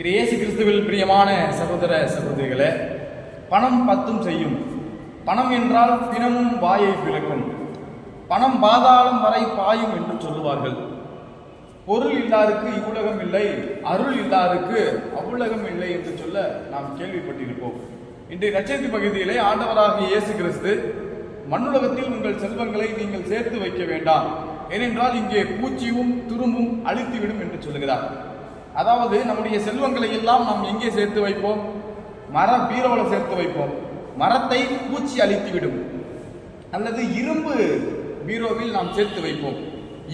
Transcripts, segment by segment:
இது இயேசு கிறிஸ்துவில் பிரியமான சகோதர சகோதரிகளே பணம் பத்தும் செய்யும். பணம் என்றால் பிணமும் வாயை பிளக்கும். பணம் பாதாளம் வரை பாயும் என்று சொல்லுவார்கள். பொருள் இல்லாருக்கு இவ்வுலகம் இல்லை அருள் இல்லாருக்கு அவ்வுலகம் இல்லை என்று சொல்ல நாம் கேள்விப்பட்டிருப்போம். இன்றைய நட்சத்திர பகுதியிலே ஆண்டவராகிய இயேசு கிறிஸ்து மண்ணுலகத்தில் உங்கள் செல்வங்களை நீங்கள் சேர்த்து வைக்க வேண்டாம். ஏனென்றால் இங்கே பூச்சியும் துரும்பும் அழித்துவிடும் என்று சொல்லுகிறார். அதாவது நம்முடைய செல்வங்களை எல்லாம் நாம் எங்கே சேர்த்து வைப்போம்? மர பீரோவில் சேர்த்து வைப்போம். மரத்தை பூச்சி அழித்துவிடும். அல்லது இரும்பு பீரோவில் நாம் சேர்த்து வைப்போம்.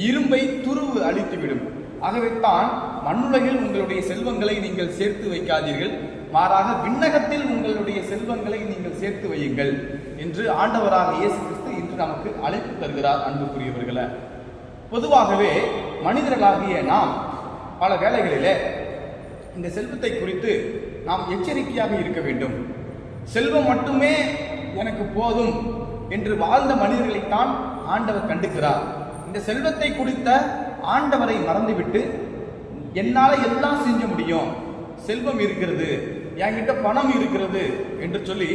இரும்பை துருவு அழித்துவிடும். ஆகவேத்தான் மண்ணுலகில் உங்களுடைய செல்வங்களை நீங்கள் சேர்த்து வைக்காதீர்கள். மாறாக விண்ணகத்தில் உங்களுடைய செல்வங்களை நீங்கள் சேர்த்து வையுங்கள் என்று ஆண்டவராக இயேசு கிறிஸ்து இன்று நமக்கு அழைப்பு தருகிறார் அன்புக்குரியவர்களை. பொதுவாகவே மனிதர்களாகிய நாம் பல வேளைகளிலே இந்த செல்வத்தை குறித்து நாம் எச்சரிக்கையாக இருக்க வேண்டும். செல்வம் மட்டுமே எனக்கு போதும் என்று வாழ்ந்த மனிதர்களைத்தான் ஆண்டவர் கண்டுக்கிறார். இந்த செல்வத்தை குறித்த ஆண்டவரை மறந்துவிட்டு என்னால் எல்லாம் செஞ்ச முடியும். செல்வம் இருக்கிறது என்கிட்ட பணம் இருக்கிறது என்று சொல்லி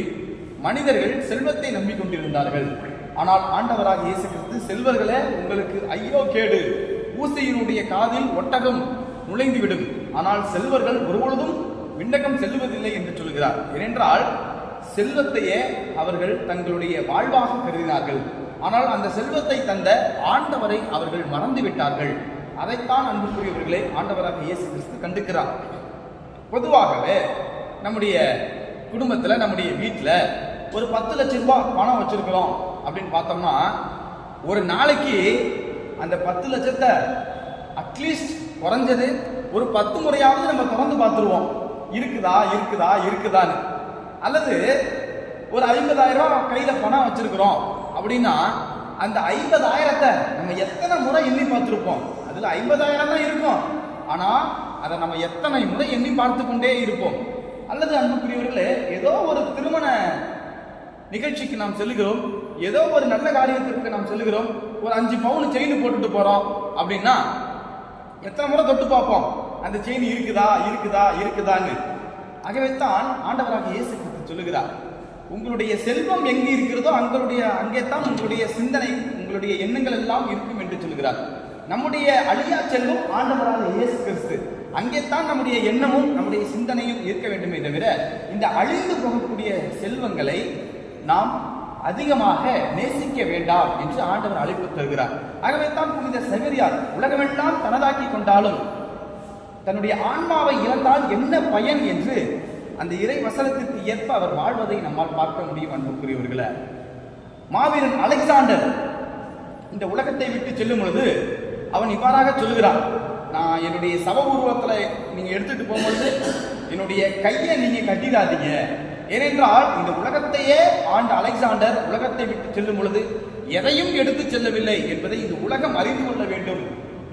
மனிதர்கள் செல்வத்தை நம்பிக்கொண்டிருந்தார்கள். ஆனால் ஆண்டவராக இயேசு கிறிஸ்து செல்வர்களே உங்களுக்கு ஐயோ கேடு ஊசையினுடைய காதில் ஒட்டகம் நுழைந்துவிடும் ஆனால் செல்வர்கள் ஒருபொழுதும் விண்ணகம் செல்வதில்லை என்று சொல்கிறார். ஏனென்றால் செல்வத்தையே அவர்கள் தங்களுடைய வாழ்வாக கருதினார்கள். ஆனால் அந்த செல்வத்தை தந்த ஆண்டவரை அவர்கள் மறந்து விட்டார்கள். அதைத்தான் அன்புக்குரியவர்களே ஆண்டவராக இயேசு கிறிஸ்து கண்டுக்கிறார். பொதுவாகவே நம்முடைய குடும்பத்தில் நம்முடைய வீட்டில் ஒரு பத்து லட்சம் ரூபாய் பணம் வச்சிருக்கிறோம் அப்படின்னு பார்த்தோம்னா ஒரு நாளைக்கு அந்த பத்து லட்சத்தை அட்லீஸ்ட் குறைஞ்சது ஒரு பத்து முறையாவது நம்ம திறந்து பார்த்துருவோம். இருக்குதா இருக்குதா இருக்குதான்னு. அல்லது ஒரு ஐம்பதாயிரம் ரூபா கையில் பணம் வச்சிருக்கிறோம் அப்படின்னா அந்த ஐம்பதாயிரத்தை நம்ம எத்தனை முறை எண்ணி பார்த்துருப்போம். அதில் ஐம்பதாயிரம் தான் இருக்கும். ஆனால் அதை நம்ம எத்தனை முறை எண்ணி பார்த்து கொண்டே இருப்போம். அல்லது அன்புக்குரியவர்களே ஏதோ ஒரு திருமண நிகழ்ச்சிக்கு நாம் செல்லுகிறோம் ஏதோ ஒரு நல்ல காரியத்திற்கு நாம் செல்லுகிறோம் ஒரு அஞ்சு பவுன் செயின் போட்டுட்டு போறோம் அப்படின்னா எத்தனை முறை தொட்டு பார்ப்போம்? அந்த செயின் இருக்குதா இருக்குதா இருக்குதான்னு. ஆகவேத்தான் ஆண்டவராக இயேசு கிறிஸ்து சொல்லுகிறார். உங்களுடைய செல்வம் எங்கே இருக்கிறதோ அங்களுடைய அங்கே தான் உங்களுடைய சிந்தனை உங்களுடைய எண்ணங்கள் எல்லாம் இருக்கும் என்று சொல்கிறார் நம்முடைய அழியா செல்வம் ஆண்டவராக இயேசு கிறிஸ்து. அங்கே தான் நம்முடைய எண்ணமும் நம்முடைய சிந்தனையும் இருக்க வேண்டுமே தவிர இந்த அழிந்து போகக்கூடிய செல்வங்களை நாம் அதிகமாக நேசிக்க வேண்டாம் என்று ஆண்டவர் அழைப்பு தருகிறார். ஆகவே தான் புனித சகரியார் உலகமெல்லாம் தனதாக்கி கொண்டாலும் தன்னுடைய ஆன்மாவை இழந்தால் என்ன பயன் என்று அந்த இறை வசனத்திற்கு ஏற்ப அவர் வாழ்வதை நம்மால் பார்க்க முடியும் அன்புக்குரியவர்களே. மாவீரன் அலெக்சாண்டர் இந்த உலகத்தை விட்டு செல்லும் பொழுது அவன் இவ்வாறாக சொல்லுகிறான் நான் என்னுடைய சவ உருவத்தில் நீங்கள் எடுத்துட்டு போகும்பொழுது என்னுடைய கையை நீங்கள் கட்டிடாதீங்க. ஏனென்றால் இந்த உலகத்தையே ஆண்ட அலெக்சாண்டர் உலகத்தை விட்டு செல்லும் பொழுது எதையும் எடுத்து செல்லவில்லை என்பதை இந்த உலகம் அறிந்து கொள்ள வேண்டும்.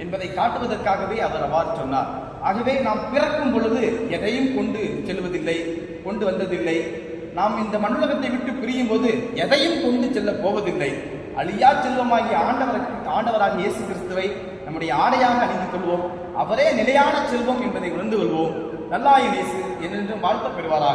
என்பதை காட்டுவதற்காகவே அவர் அவ்வாறு சொன்னார். ஆகவே நாம் பிறக்கும் பொழுது எதையும் கொண்டு செல்வதில்லை கொண்டு வந்ததில்லை. நாம் இந்த மண்ணுலகத்தை விட்டு பிரியும் போது எதையும் கொண்டு செல்ல போவதில்லை. அழியா செல்வமாகிய ஆண்டவருக்கு ஆண்டவராக இயேசு கிறிஸ்துவை நம்முடைய ஆடையாக அணிந்து கொள்வோம். அவரே நிலையான செல்வம் என்பதை உணர்ந்து கொள்வோம். நல்லாயின் இயேசு என்றென்றும் வாழ்த்த பெறுவாராக.